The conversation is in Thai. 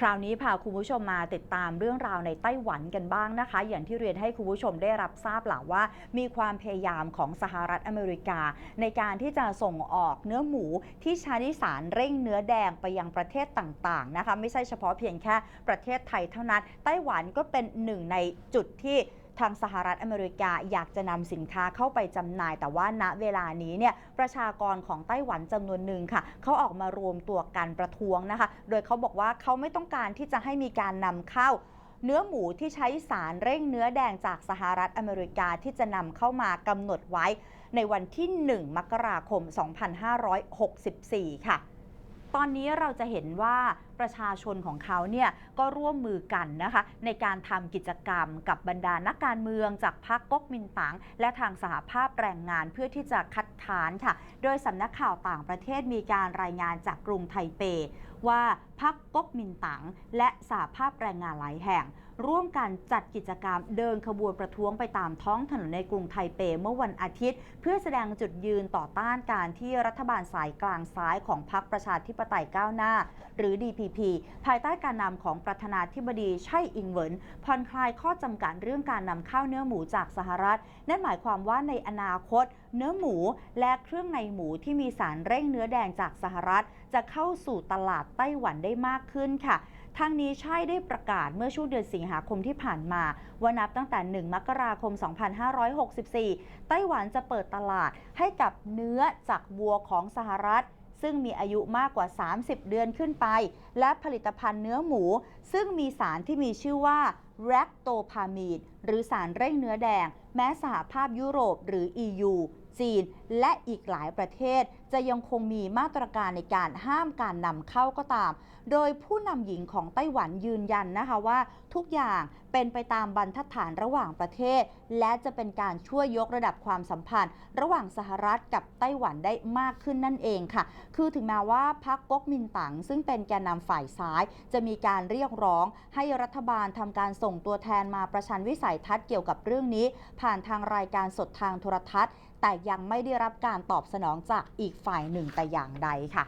คราวนี้พาคุณผู้ชมมาติดตามเรื่องราวในไต้หวันกันบ้างนะคะ อย่างที่เรียนให้คุณผู้ชมได้รับทราบหล่าว่า มีความพยายามของสหรัฐอเมริกา ในการที่จะส่งออกเนื้อหมูที่ใช้สารเร่งเนื้อแดงไปยังประเทศต่างๆนะคะ ไม่ใช่เฉพาะเพียงแค่ประเทศไทยเท่านั้น ไต้หวันก็เป็นหนึ่งในจุดที่ ทางสหรัฐอเมริกาอยากจะนำสินค้าเข้าไปจำหน่าย แต่ว่าณเวลานี้เนี่ยประชากรของไต้หวันจำนวนหนึ่งค่ะเขาออกมารวมตัวกันประท้วงนะคะ โดยเขาบอกว่าเขาไม่ต้องการที่จะให้มีการนำเข้าเนื้อหมูที่ใช้สารเร่งเนื้อแดงจากสหรัฐอเมริกาที่จะนำเข้ามากำหนดไว้ในวันที่ 1 มกราคม 2564 ค่ะ ตอนนี้เราจะเห็นว่าประชาชนของเขาเนี่ยก็ร่วมมือกันนะคะในการทำกิจกรรมกับบรรดานักการเมืองจากพรรคก๊กมินตั๋งและทางสหภาพแรงงานเพื่อที่จะคัดค้านค่ะ โดยสำนักข่าวต่างประเทศมีการรายงานจากกรุงไทเป ว่าพรรคก๊กมินตั๋งและสหภาพแรงงานหลายแห่งร่วมกันจัดกิจกรรมเดินขบวนประท้วงไปตามท้องถนนในกรุงไทเปเมื่อวันอาทิตย์ เพื่อแสดงจุดยืนต่อต้านการที่รัฐบาลสายกลางซ้ายของพรรคประชาธิปไตยก้าวหน้า หรือ DPP ภายใต้การนำของประธานาธิบดีไช่อิงเหวินผ่อนคลายข้อจำกัดเรื่องการนำเข้าเนื้อหมูจากสหรัฐ นั่นหมายความว่าในอนาคต เนื้อหมูและเครื่องในหมูที่มีสารเร่งเนื้อแดงจากสหรัฐ จะเข้าสู่ตลาดไต้หวันได้มากขึ้นค่ะทางนี้ใช่ได้ประกาศเมื่อช่วงเดือนสิงหาคมที่ผ่านมา ว่านับตั้งแต่ 1 มกราคม 2564 ไต้หวันจะเปิดตลาดให้กับเนื้อจากวัวของสหรัฐ ซึ่งมีอายุมากกว่า 30 เดือนขึ้นไป และผลิตภัณฑ์เนื้อหมู ซึ่งมีสารที่มีชื่อว่าแรคโตพามีดหรือสารเร่งเนื้อแดง แม้สหภาพยุโรปหรือ EU จีน และอีกหลายประเทศ จะยังคงมีมาตรการในการห้ามการนำเข้าก็ตาม โดยผู้นำหญิงของไต้หวันยืนยันนะคะว่า ทุกอย่างเป็นไปตามบรรทัดฐานระหว่างประเทศ และจะเป็นการช่วยยกระดับความสัมพันธ์ ระหว่างสหรัฐกับไต้หวันได้มากขึ้นนั่นเองค่ะ คือถึงแม้ว่าพรรคก๊กมินตั๋งซึ่งเป็นแกนนำฝ่ายซ้าย จะมีการเรียกร้องให้รัฐบาลทำการส่งตัวแทนมาประชันวิสัยทัศน์เกี่ยวกับเรื่องนี้ ผ่านทางรายการสดทางโทรทัศน์ แต่ยังไม่ได้รับการตอบสนองจากอีกฝ่ายหนึ่งแต่อย่างใดค่ะ